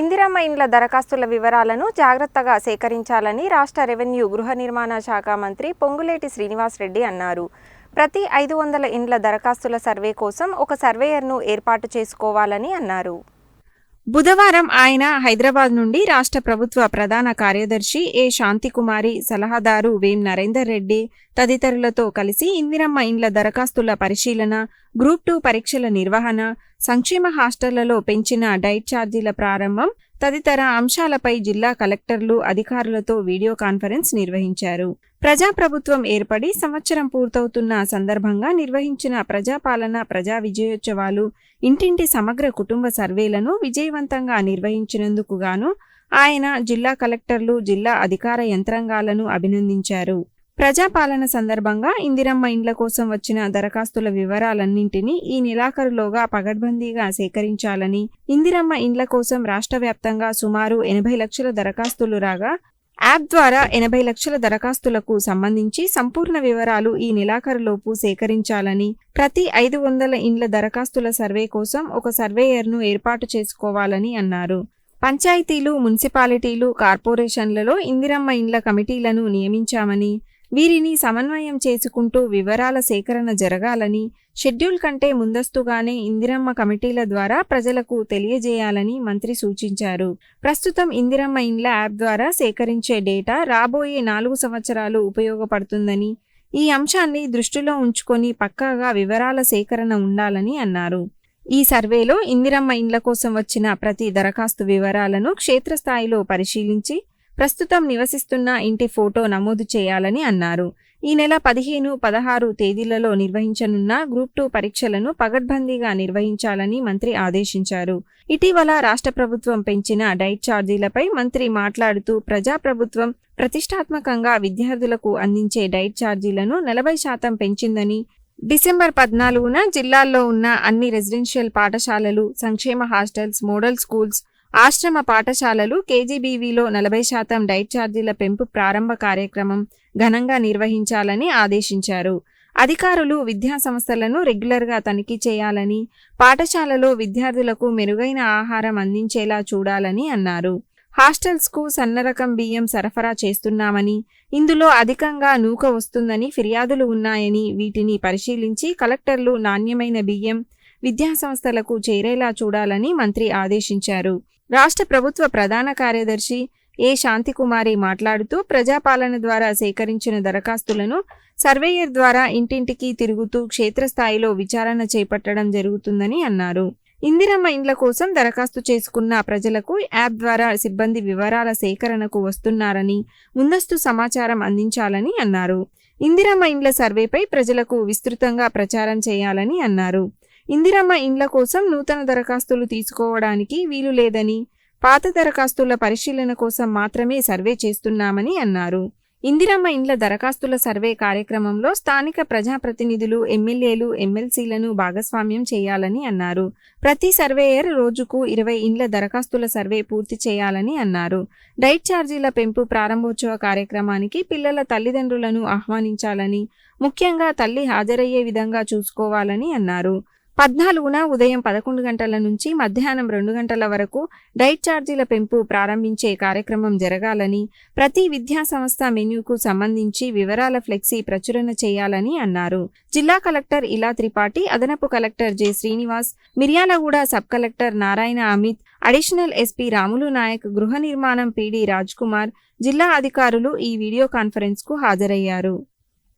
ఇందిరమ్మ ఇండ్ల దరఖాస్తుల వివరాలను జాగ్రత్తగా సేకరించాలని రాష్ట్ర రెవెన్యూ గృహ నిర్మాణ శాఖ మంత్రి పొంగులేటి శ్రీనివాసరెడ్డి అన్నారు. ప్రతి ఐదు వందల ఇండ్ల దరఖాస్తుల సర్వే కోసం ఒక సర్వేయర్ను ఏర్పాటు చేసుకోవాలని అన్నారు. బుధవారం ఆయన హైదరాబాద్ నుండి రాష్ట్ర ప్రభుత్వ ప్రధాన కార్యదర్శి ఏ. శాంతికుమారి సలహాదారు వేం. నరేందర్ రెడ్డి తదితరులతో కలిసి ఇందిరమ్మ ఇండ్ల దరఖాస్తుల పరిశీలన గ్రూప్ టూ పరీక్షల నిర్వహణ సంక్షేమ హాస్టళ్ళలో పెంచిన డైట్ ఛార్జీల ప్రారంభం తదితర అంశాలపై జిల్లా కలెక్టర్లు అధికారులతో వీడియో కాన్ఫరెన్స్ నిర్వహించారు. ప్రజాప్రభుత్వం ఏర్పడి సంవత్సరం పూర్తవుతున్న సందర్భంగా నిర్వహించిన ప్రజాపాలన ప్రజా విజయోత్సవాలు ఇంటింటి సమగ్ర కుటుంబ సర్వేలను విజయవంతంగా నిర్వహించినందుకు గాను ఆయన జిల్లా కలెక్టర్లు జిల్లా అధికార యంత్రాంగాలను అభినందించారు. ప్రజాపాలన సందర్భంగా ఇందిరమ్మ ఇండ్ల కోసం వచ్చిన దరఖాస్తుల వివరాలన్నింటినీ ఈ నెలాఖరులోగా పగడ్బందీగా సేకరించాలని ఇందిరమ్మ ఇండ్ల కోసం రాష్ట్ర వ్యాప్తంగా సుమారు ఎనభై లక్షల దరఖాస్తులు రాగా యాప్ ద్వారా ఎనభై లక్షల దరఖాస్తులకు సంబంధించి సంపూర్ణ వివరాలు ఈ నెలాఖరులోపు సేకరించాలని ప్రతి ఐదు వందల ఇండ్ల దరఖాస్తుల సర్వే కోసం ఒక సర్వేయర్ను ఏర్పాటు చేసుకోవాలని అన్నారు. పంచాయతీలు మున్సిపాలిటీలు కార్పొరేషన్లలో ఇందిరమ్మ ఇండ్ల కమిటీలను నియమించామని వీరిని సమన్వయం చేసుకుంటూ వివరాల సేకరణ జరగాలని షెడ్యూల్ కంటే ముందస్తుగానే ఇందిరమ్మ కమిటీల ద్వారా ప్రజలకు తెలియజేయాలని మంత్రి సూచించారు. ప్రస్తుతం ఇందిరమ్మ ఇండ్ల యాప్ ద్వారా సేకరించే డేటా రాబోయే నాలుగు సంవత్సరాలు ఉపయోగపడుతుందని ఈ అంశాన్ని దృష్టిలో ఉంచుకొని పక్కాగా వివరాల సేకరణ ఉండాలని అన్నారు. ఈ సర్వేలో ఇందిరమ్మ ఇండ్ల కోసం వచ్చిన ప్రతి దరఖాస్తు వివరాలను క్షేత్రస్థాయిలో పరిశీలించి ప్రస్తుతం నివసిస్తున్న ఇంటి ఫోటో నమోదు చేయాలని అన్నారు. ఈ నెల పదిహేను పదహారు తేదీలలో నిర్వహించనున్న గ్రూప్ టూ పరీక్షలను పగడ్బందీగా నిర్వహించాలని మంత్రి ఆదేశించారు. ఇటీవల రాష్ట్ర ప్రభుత్వం పెంచిన డైట్ ఛార్జీలపై మంత్రి మాట్లాడుతూ ప్రజాప్రభుత్వం ప్రతిష్టాత్మకంగా విద్యార్థులకు అందించే డైట్ ఛార్జీలను నలభై శాతం పెంచిందని డిసెంబర్ పద్నాలుగున జిల్లాల్లో ఉన్న అన్ని రెసిడెన్షియల్ పాఠశాలలు సంక్షేమ హాస్టల్స్ మోడల్ స్కూల్స్ ఆశ్రమ పాఠశాలలు కేజీబీవీలో నలభై శాతం డైట్ ఛార్జీల పెంపు ప్రారంభ కార్యక్రమం ఘనంగా నిర్వహించాలని ఆదేశించారు. అధికారులు విద్యా సంస్థలను రెగ్యులర్గా తనిఖీ చేయాలని పాఠశాలలో విద్యార్థులకు మెరుగైన ఆహారం అందించేలా చూడాలని అన్నారు. హాస్టల్స్కు సన్నరకం బియ్యం సరఫరా చేస్తున్నామని ఇందులో అధికంగా నూక వస్తుందని ఫిర్యాదులు ఉన్నాయని వీటిని పరిశీలించి కలెక్టర్లు నాణ్యమైన బియ్యం విద్యాసంస్థలకు చేరేలా చూడాలని మంత్రి ఆదేశించారు. రాష్ట్ర ప్రభుత్వ ప్రధాన కార్యదర్శి ఏ శాంతికుమారి మాట్లాడుతూ ప్రజాపాలన ద్వారా సేకరించిన దరఖాస్తులను సర్వేయర్ ద్వారా ఇంటింటికి తిరుగుతూ క్షేత్రస్థాయిలో విచారణ చేపట్టడం జరుగుతుందని అన్నారు. ఇందిరమ్మ ఇండ్ల కోసం దరఖాస్తు చేసుకున్న ప్రజలకు యాప్ ద్వారా సిబ్బంది వివరాల సేకరణకు వస్తున్నారని ముందస్తు సమాచారం అందించాలని అన్నారు. ఇందిరమ్మ ఇండ్ల సర్వేపై ప్రజలకు విస్తృతంగా ప్రచారం చేయాలని అన్నారు. ఇందిరమ్మ ఇండ్ల కోసం నూతన దరఖాస్తులు తీసుకోవడానికి వీలు లేదని పాత దరఖాస్తుల పరిశీలన కోసం మాత్రమే సర్వే చేస్తున్నామని అన్నారు. ఇందిరమ్మ ఇండ్ల దరఖాస్తుల సర్వే కార్యక్రమంలో స్థానిక ప్రజాప్రతినిధులు ఎమ్మెల్యేలు ఎమ్మెల్సీలను భాగస్వామ్యం చేయాలని అన్నారు. ప్రతి సర్వేయర్ రోజుకు ఇరవై ఇండ్ల దరఖాస్తుల సర్వే పూర్తి చేయాలని అన్నారు. డైట్ ఛార్జీల పెంపు ప్రారంభోత్సవ కార్యక్రమానికి పిల్లల తల్లిదండ్రులను ఆహ్వానించాలని ముఖ్యంగా తల్లి హాజరయ్యే విధంగా చూసుకోవాలని అన్నారు. పద్నాలుగున ఉదయం పదకొండు గంటల నుంచి మధ్యాహ్నం రెండు గంటల వరకు డైట్ ఛార్జీల పెంపు ప్రారంభించే కార్యక్రమం జరగాలని ప్రతి విద్యా సంస్థ మెన్యూకు సంబంధించి వివరాల ఫ్లెక్సీ ప్రచురణ చేయాలని అన్నారు. జిల్లా కలెక్టర్ ఇలా త్రిపాఠి అదనపు collector J. Srinivas Miryalaguda sub collector Narayana Amit additional SP Ramulu Nayak గృహ నిర్మాణం పీడీ రాజ్ కుమార్ జిల్లా అధికారులు ఈ వీడియో కాన్ఫరెన్స్కు హాజరయ్యారు.